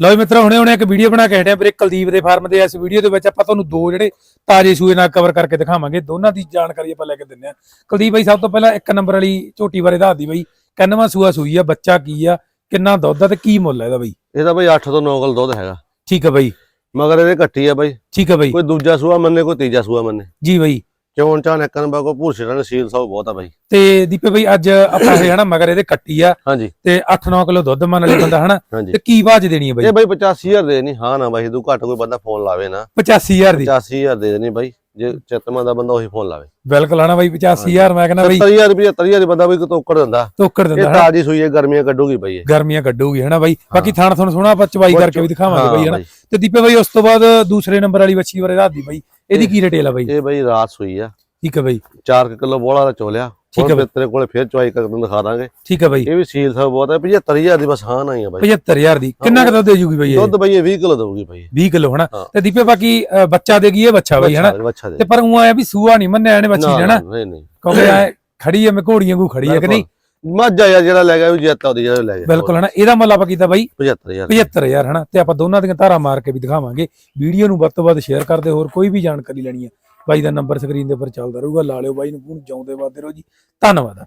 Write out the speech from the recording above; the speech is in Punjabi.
ਲਓ ਜੀ ਮਿੱਤਰੋ ਹੁਣੇ ਹੁਣੇ ਇੱਕ ਵੀਡੀਓ ਬਣਾ ਕੇ ਹਟਿਆ ਵੀਰੇ ਕੁਲਦੀਪ ਦੇ ਫਾਰਮ ਦੇ। ਇਸ ਵੀਡੀਓ ਦੇ ਵਿੱਚ ਆਪਾਂ ਤੁਹਾਨੂੰ ਦੋ ਜਿਹੜੇ ਤਾਜੇ ਸੂਏ ਨਾਲ ਕਵਰ ਕਰਕੇ ਦਿਖਾਵਾਂਗੇ। ਦੋਨਾਂ ਦੀ ਜਾਣਕਾਰੀ ਆਪਾਂ ਲੈ ਕੇ ਦਿੰਦੇ ਆ ਕੁਲਦੀਪ ਬਾਈ ਸਭ ਤੋਂ ਪਹਿਲਾਂ ਇੱਕ ਨੰਬਰ ਵਾਲੀ ਝੋਟੀ ਬਾਰੇ ਦੱਸ ਦੀ ਬਾਈ। ਕਿੰਨਵਾਂ ਸੂਆ ਸੂਈ ਆ ਬੱਚਾ ਕੀ ਆ ਕਿੰਨਾ ਦੁੱਧ ਆ ਤੇ ਕੀ ਮੁੱਲ ਆ ਇਹਦਾ ਬਾਈ? ਇਹਦਾ ਬਈ 8 ਤੋਂ 9 ਕਿਲੋ ਦੁੱਧ ਹੈਗਾ। ਠੀਕ ਆ ਬਾਈ। ਮਗਰ ਇਹਦੇ ਕੱਟੀ ਆ ਬਈ। ਠੀਕ ਆ ਬਾਈ। ਕੋਈ ਦੂਜਾ ਸੂਆ ਮੰਨੇ ਕੋਈ ਤੀਜਾ ਸੂਆ ਮੰਨੇ। ਜੀ ਬਾਈ। ਚੋਣ ਚਾਣ ਇੱਕ ਨੰਬਰ ਕੋ ਭੂਸੇ ਨਾਲ ਸੀਲ ਸੌ ਬਹੁਤ ਆ ਬਈ। ਤੇ ਦੀਪੇ ਬਾਈ ਅੱਜ ਆਪਾਂ ਇਹ ਹਨਾ ਮਗਰ ਇਹਦੇ ਕੱਟੀ ਆ। ਹਾਂਜੀ। ਤੇ 8-9 ਕਿਲੋ ਦੁੱਧ ਮੰਨ ਲੈ ਬੰਦਾ ਹਨਾ। ਤੇ ਕੀ ਬਾਜ ਦੇਣੀ ਹੈ ਬਾਈ? ਇਹ ਬਈ 85000 ਦੇ ਨਹੀਂ ਹਾਂ ਨਾ ਬਾਈ ਤੂੰ ਘੱਟ ਕੋਈ ਬੰਦਾ ਫੋਨ ਲਾਵੇ ਨਾ। 85000 ਦੀ? 85000 ਦੇ ਦੇਣੀ ਬਾਈ। ਜੇ ਚਿੱਤਮਾ ਦਾ ਬੰਦਾ ਉਹੀ ਫੋਨ ਲਾਵੇ। ਬਿਲਕੁਲ ਹਨਾ ਬਾਈ 85000 ਮੈਂ ਕਹਿੰਦਾ ਬਾਈ। 70000 ਰੁਪਏ 70000 ਬੰਦਾ ਬਈ ਤੋਕੜ ਦਿੰਦਾ। ਤੋਕੜ ਇਹ ਦਿੰਦਾ ਹਨਾ। ਤਾਜੀ ਸੂਈ ਹੈ ਗਰਮੀਆਂ ਕੱਢੂਗੀ ਬਈ ਇਹ। ਗਰਮੀਆਂ ਕੱਢੂਗੀ ਹਨਾ ਬਾਈ। ਬਾਕੀ ਥਾਣ ਥਣ ਸੋਹਣਾ ਆਪਾਂ ਚਵਾਈ ਕਰਕੇ ਵੀ ਦਿਖਾਵਾਂਗੇ ਬਾਈ ਹਨਾ। ਤੇ ਦੀਪੇ ਬਾਈ ਉਸ ਤੋਂ ਬਾਅਦ ਦੂਸਰੇ ਨੰਬਰ ਵਾਲੀ ਬੱਚੀ ਬਾਰੇ ਦੱਸ ਦੀ ਬਾਈ। ਇਹਦੀ ਕੀ ਰਿਟੇਲ ਆ ਬਾਈ? ਇਹ ਬਈ ਰਾਤ ਸੂਈ ਆ। ਠੀਕ ਹੈ ਬਾਈ। 4 ਕਿਲੋ ਬੋਲਾ ਦਾ ਚੋਲਿਆ। ਠੀਕ ਹੈ ਤੇਰੇ ਕੋਲੇ ਫੇਰ ਚੁਆਈ ਕਰਕੇ ਦਿਖਾ ਦਾਂਗੇ। ਠੀਕ ਹੈ ਬਾਈ। ਇਹ ਵੀ ਸੀਲ ਸਭ ਬਹੁਤ ਹੈ 75000 ਦੀ ਬਸ ਹਾਂ ਨਹੀਂ ਆ ਬਾਈ। 75000 ਦੀ। ਕਿੰਨਾ ਕੁ ਦੁੱਧ ਦੇ ਜੂਗੀ ਬਾਈ ਇਹ? ਦੁੱਧ ਬਈ ਇਹ 20 ਕਿਲੋ ਦਊਗੀ ਬਾਈ। 20 ਕਿਲੋ ਹਨਾ। ਤੇ ਦੀਪੇ ਬਾਕੀ ਬੱਚਾ ਦੇਗੀ ਇਹ ਬੱਚਾ ਬਾਈ ਹਨਾ? ਤੇ ਪਰ ਉਹ ਆਇਆ ਵੀ ਸੂਆ ਨਹੀਂ ਮੰਨਿਆ ਇਹਨੇ ਬੱਚੀ ਹਨਾ? ਨਹੀਂ ਨਹੀਂ। ਕਿਉਂਕਿ ਖੜੀ ਐ ਮੈਂ ਘੋੜੀਆਂ ਨੂੰ ਖੜੀ ਐ ਕਿ ਨਹੀਂ? ਮੱਝਾ ਯਾਰ ਜਿਹੜਾ ਲੈ ਗਿਆ ਉਹ ਜਿੱਤਾ ਉਹਦੀ ਜਿਹੜਾ ਲੈ ਗਿਆ। ਬਿਲਕੁਲ ਹਨਾ? ਇਹਦਾ ਮੁੱਲ ਆਪਾਂ ਕੀਤਾ ਬਾਈ 75000 75000 ਹਨਾ? ਤੇ ਆਪਾਂ ਦੋਨਾਂ ਦੀਆਂ ਧਾਰਾ ਮਾਰ ਕੇ ਵੀ ਦਿਖਾਵਾਂਗੇ। ਵੀਡੀਓ ਨੂੰ ਵੱਧ ਤੋਂ ਵੱਧ ਸ਼ੇਅਰ ਕਰਦੇ ਹੋਰ ਕੋਈ ਵੀ ਜਾਣਕਾਰੀ ਲੈਣੀ ਹੈ ਬਾਈ ਦਾ ਨੰਬਰ ਸਕਰੀਨ ਦੇ ਉੱਪਰ ਚੱਲਦਾ ਰਹੂਗਾ। ਲਾ ਲਿਓ ਬਾਈ ਨੂੰ ਫੋਨ ਜਾਉਂਦੇ ਵਾਦੇ ਰਹੋ ਜੀ। ਧੰਨਵਾਦ।